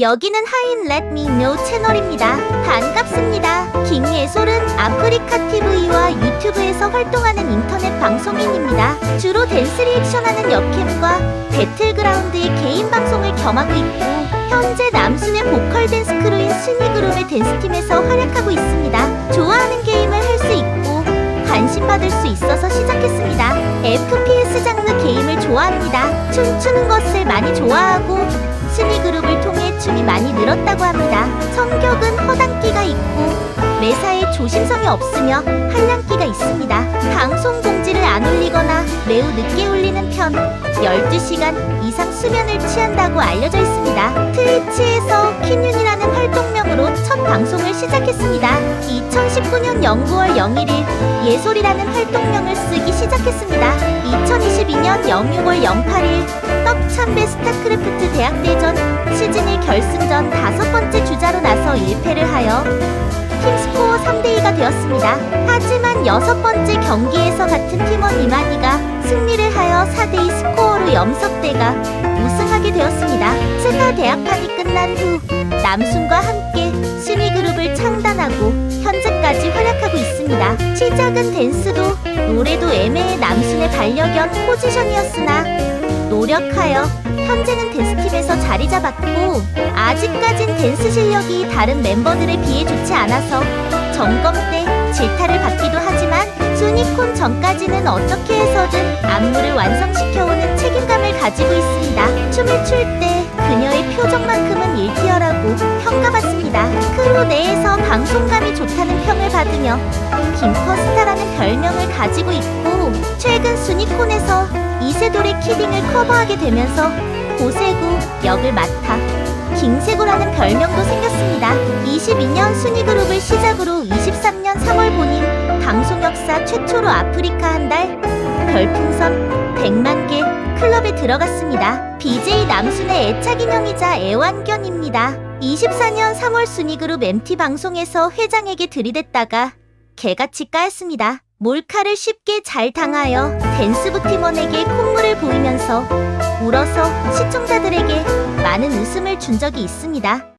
여기는 하인 Know 채널입니다. 반갑습니다. 김예솔은 아프리카 TV와 유튜브에서 활동하는 인터넷 방송인입니다. 주로 댄스 리액션하는 역캠과 배틀그라운드의 개인 방송을 겸하고 있고 현재 남순의 보컬 댄스 크루인 스니그룹의 댄스팀에서 활약하고 있습니다. 좋아하는 게임을 할 수 있고 관심 받을 수 있어서 시작했습니다. FPS 장르 게임을 좋아합니다. 춤추는 것을 많이 좋아하고 스니 그룹을 춤이 많이 늘었다고 합니다. 성격은 허당끼가 있고 매사에 조심성이 없으며 한량기가 있습니다. 방송 공지를 안 올리거나 매우 늦게 올리는 편 12시간 이상 수면을 취한다고 알려져 있습니다. 트위치에서 퀸윤이라는 활동명으로 첫 방송을 시작했습니다. 2019년 09월 01일 예솔이라는 활동명을 쓰기 시작했습니다. 2022년 06월 08일 떡참배 스타크래프트 대학대전 시즌 1 결승전 다섯 번째 주자로 나서 1패를 하여 팀스코어 3대2가 되었습니다. 하지만 여섯 번째 경기에서 같은 팀원 이만희가 승리를 하여 4대2 스코어로 염석대가 우승하게 되었습니다. 스타 대학판이 끝난 후 남순과 함께 그룹을 창단하고 현재까지 활약하고 있습니다. 시작은 댄스도 노래도 애매해 남순의 반려견 포지션이었으나 노력하여 현재는 댄스팀에서 자리 잡았고 아직까진 댄스 실력이 다른 멤버들에 비해 좋지 않아서 점검 때 질타를 받기도 하지만 순위콘 전까지는 어떻게 해서든 안무를 완성시켜오는 책임감을 가지고 있습니다. 춤을 출 때 그녀의 표정만큼은 1티어라고 평가받 습니다. 크루 내에서 방송감이 좋다는 평을 받으며 김퍼스타라는 별명을 가지고 있고 최근 순위콘에서 이세돌의 키딩을 커버하게 되면서 고세구 역을 맡아 김세구라는 별명도 생겼습니다. 22년 순위 그룹을 시작으로 23년 3월 본인 방송 역사 최초로 아프리카 한 달 별풍선 100만 개 클럽에 들어갔습니다. BJ 남순의 애착 인형이자 애완견입니다. 24년 3월 순위 그룹 MT 방송에서 회장에게 들이댔다가 개같이 까였습니다. 몰카를 쉽게 잘 당하여 댄스부 팀원에게 콧물을 보이면서 울어서 시청자들에게 많은 웃음을 준 적이 있습니다.